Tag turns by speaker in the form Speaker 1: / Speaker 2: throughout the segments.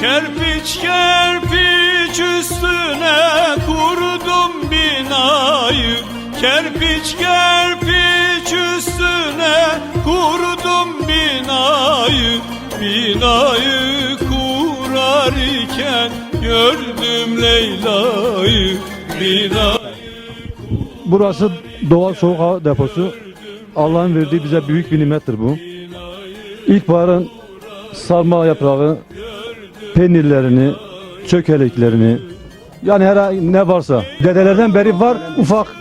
Speaker 1: Kerpiç kerpiç üstüne kurdum binayı Kerpiç kerpiç üstüne kurdum binayı Binayı kurar iken gördüm Leyla'yı Binayı
Speaker 2: Burası doğal soğuk hava deposu. Allah'ın verdiği bize büyük bir nimettir bu. İlkbaharın sarma yaprağı, peynirlerini, çökeleklerini, yani her ne varsa. Dedelerden beri var ufak,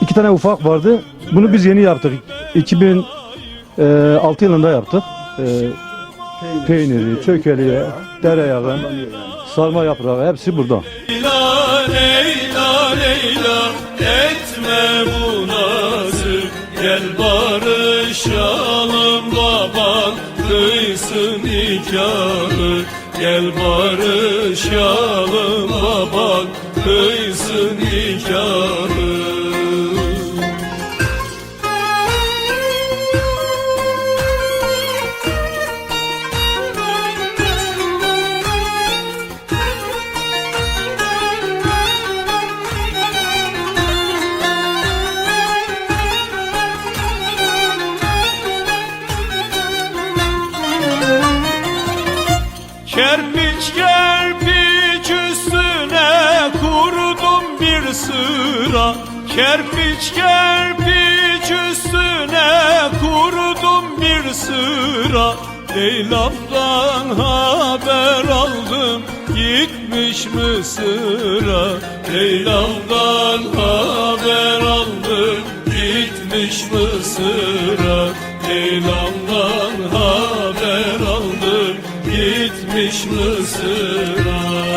Speaker 2: iki tane ufak vardı. Bunu biz yeni yaptık. 2006 yılında yaptık. Ee, peyniri, çökeliği, tereyağı, sarma yaprağı hepsi burada.
Speaker 1: Leyla Leyla Leyla etme bu nazı Gel barışalım baban kıysın nikahı Gel barışalım baban kıysın nikahı Kerpiç kerpiç üstüne kurdum bir sıra. Kerpiç kerpiç üstüne kurdum bir sıra. Leyla'mdan haber aldım gitmiş Mısır'a Leyla'mdan haber aldım gitmiş Mısır'a Leyla'mdan haber aldım gitmiş Mısır'a